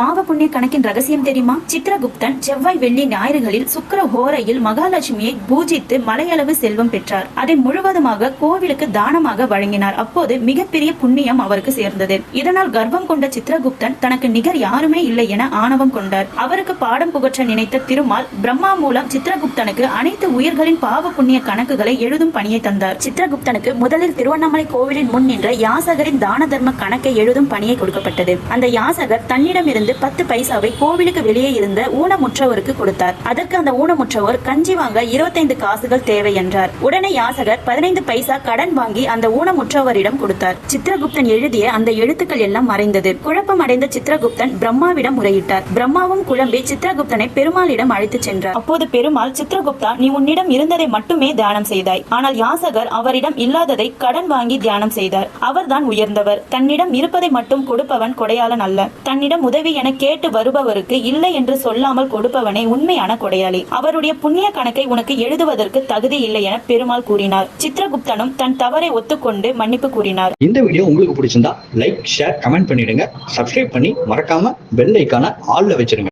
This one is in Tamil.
பாவ புண்ணிய கணக்கின் ரகசியம் தெரியுமா? சித்திரகுப்தன் செவ்வாய் வெள்ளி ஞாயிறுகளில் சுக்கர ஹோரையில் மகாலட்சுமியை பூஜித்து மலையளவு செல்வம் பெற்றார். அதை முழுவதுமாக கோவிலுக்கு தானமாக வழங்கினார். அப்போது மிகப்பெரிய புண்ணியம் அவருக்கு சேர்ந்தது. இதனால் கர்ப்பம் கொண்ட சித்திரகுப்தன் தனக்கு நிகர் யாருமே இல்லை என ஆணவம் கொண்டார். அவருக்கு பாடம் புகற்ற நினைத்த திருமால் பிரம்மா மூலம் சித்திரகுப்தனுக்கு அனைத்து உயிர்களின் பாவ புண்ணிய கணக்குகளை எழுதும் பணியை தந்தார். சித்திரகுப்தனுக்கு முதலில் திருவண்ணாமலை கோவிலின் முன் நின்ற யாசகரின் தான தர்ம கணக்கை எழுதும் பணியை கொடுக்கப்பட்டது. அந்த யாசகர் தன்னிடமிருந்து பத்து பைசாவை கோவிலுக்கு வெளியே இருந்த ஊனமுற்றவருக்கு கொடுத்தார். அதற்கு அந்த ஊனமுற்றவர் கஞ்சி வாங்க இருபத்தைந்து காசுகள் தேவை என்றார். உடனே யாசகர் பதினைந்து பைசா கடன் வாங்கி அந்த ஊனமுற்றவரிடம் கொடுத்தார். சித்திரகுப்தன் எழுதிய அந்த எழுத்துக்கள் எல்லாம் மறைந்தது. குழப்பம் அடைந்த சித்திரகுப்தன் பிரம்மாவிடம் முறையிட்டார். பிரம்மாவும் குழம்பி சித்திரகுப்தனை பெருமாளிடம் அழைத்துச் சென்றார். அப்போது பெருமாள் சித்திரகுப்தா நீ உன்னிடம் இருந்ததை மட்டுமே தியானம் செய்தாய். ஆனால் யாசகர் அவரிடம் இல்லாததை கடன் வாங்கி தியானம் செய்தார். அவர்தான் உயர்ந்தவர். தன்னிடம் இருப்பதை மட்டும் கொடுப்பவன் கொடையாளன் அல்ல. தன்னிடம் உதவி என கேட்டு வருபவருக்கு இல்லை என்று சொல்லாமல் கொடுப்பவனே உண்மையான கொடையாளி. அவருடைய புண்ணிய கணக்கை உனக்கு எழுதுவதற்கு தகுதி இல்லை என பெருமாள் கூறினார். சித்திரகுப்தனும் தன் தவறை ஒத்துக்கொண்டு மன்னிப்பு கூறினார். இந்த வீடியோ உங்களுக்கு பிடிச்சிருந்தா லைக் ஷேர் கமெண்ட் பண்ணிடுங்க. சப்ஸ்கிரைப் பண்ணி மறக்காம பெல் ஐக்கான ஆல்ல வச்சிருங்க.